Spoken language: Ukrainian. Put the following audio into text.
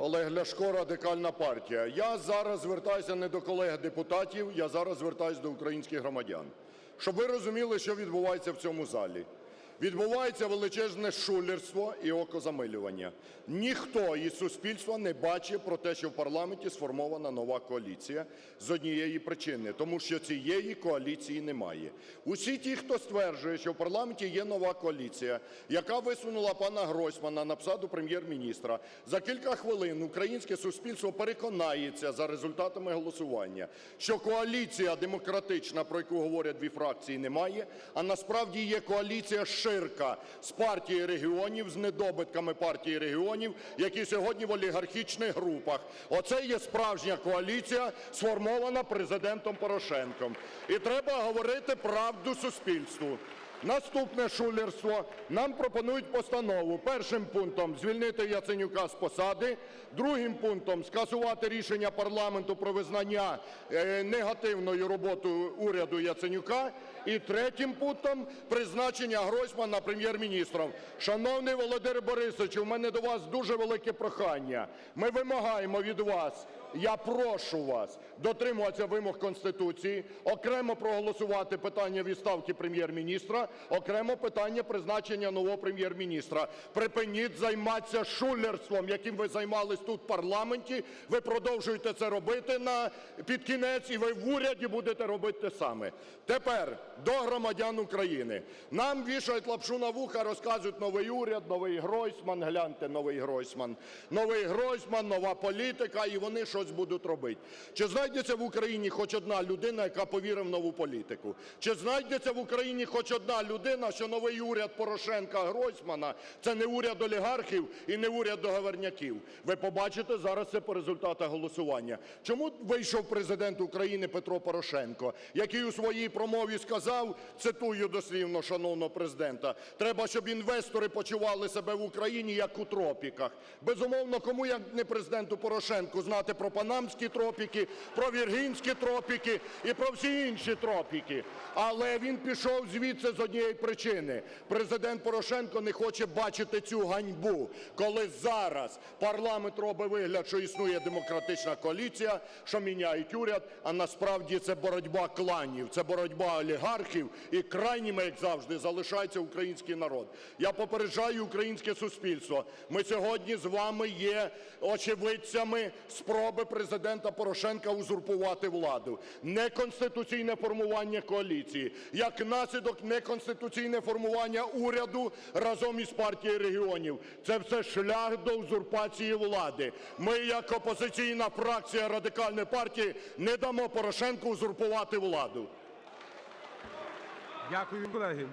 Олег Ляшко, Радикальна партія. Я зараз звертаюся не до колег-депутатів, я зараз звертаюся до українських громадян. Щоб ви розуміли, що відбувається в цьому залі. Відбувається величезне шулерство і окозамилювання. Ніхто із суспільства не бачить про те, що в парламенті сформована нова коаліція з однієї причини, тому що цієї коаліції немає. Усі ті, хто стверджує, що в парламенті є нова коаліція, яка висунула пана Гройсмана на посаду прем'єр-міністра, за кілька хвилин українське суспільство переконається за результатами голосування, що коаліція демократична, про яку говорять дві фракції, немає, а насправді є коаліція ширка з партії регіонів, з недобитками партії регіонів, які сьогодні в олігархічних групах. Оце є справжня коаліція, сформована Президентом Порошенком. І треба говорити правду суспільству. Наступне шулерство. Нам пропонують постанову. Першим пунктом звільнити Яценюка з посади, другим пунктом скасувати рішення парламенту про визнання е, негативною роботу уряду Яценюка. І третім пунктом призначення Гройсмана прем'єр-міністром. Шановний Володимир Борисович, у мене до вас дуже велике прохання. Ми вимагаємо від вас. Я прошу вас дотримуватися вимог Конституції, окремо проголосувати питання відставки прем'єр-міністра, окремо питання призначення нового прем'єр-міністра. Припиніть займатися шулерством, яким ви займались тут в парламенті. Ви продовжуєте це робити під кінець, і ви в уряді будете робити те саме. Тепер до громадян України. Нам вішають лапшу на вуха, розказують новий уряд, новий Гройсман. Гляньте, новий Гройсман. Новий Гройсман, нова політика, і вони щось будуть робити. Чи знайдеться в Україні хоч одна людина, яка повірить в нову політику? Чи знайдеться в Україні хоч одна людина, що новий уряд Порошенка Гройсмана це не уряд олігархів і не уряд договорняків? Ви побачите зараз це по результатах голосування. Чому вийшов президент України Петро Порошенко, який у своїй промові сказав, цитую дослівно шановного президента, треба, щоб інвестори почували себе в Україні як у тропіках. Безумовно, кому як не президенту Порошенку знати про панамські тропіки, про віргінські тропіки і про всі інші тропіки. Але він пішов звідси з однієї причини. Президент Порошенко не хоче бачити цю ганьбу, коли зараз парламент робить вигляд, що існує демократична коаліція, що міняють уряд, а насправді це боротьба кланів, це боротьба олігархів і крайніми, як завжди, залишається український народ. Я попереджаю українське суспільство. Ми сьогодні з вами є очевидцями спроби президента Порошенка узурпувати владу. Неконституційне формування коаліції, як наслідок неконституційне формування уряду разом із партією регіонів. Це все шлях до узурпації влади. Ми, як опозиційна фракція Радикальної партії, не дамо Порошенку узурпувати владу. Дякую, колеги.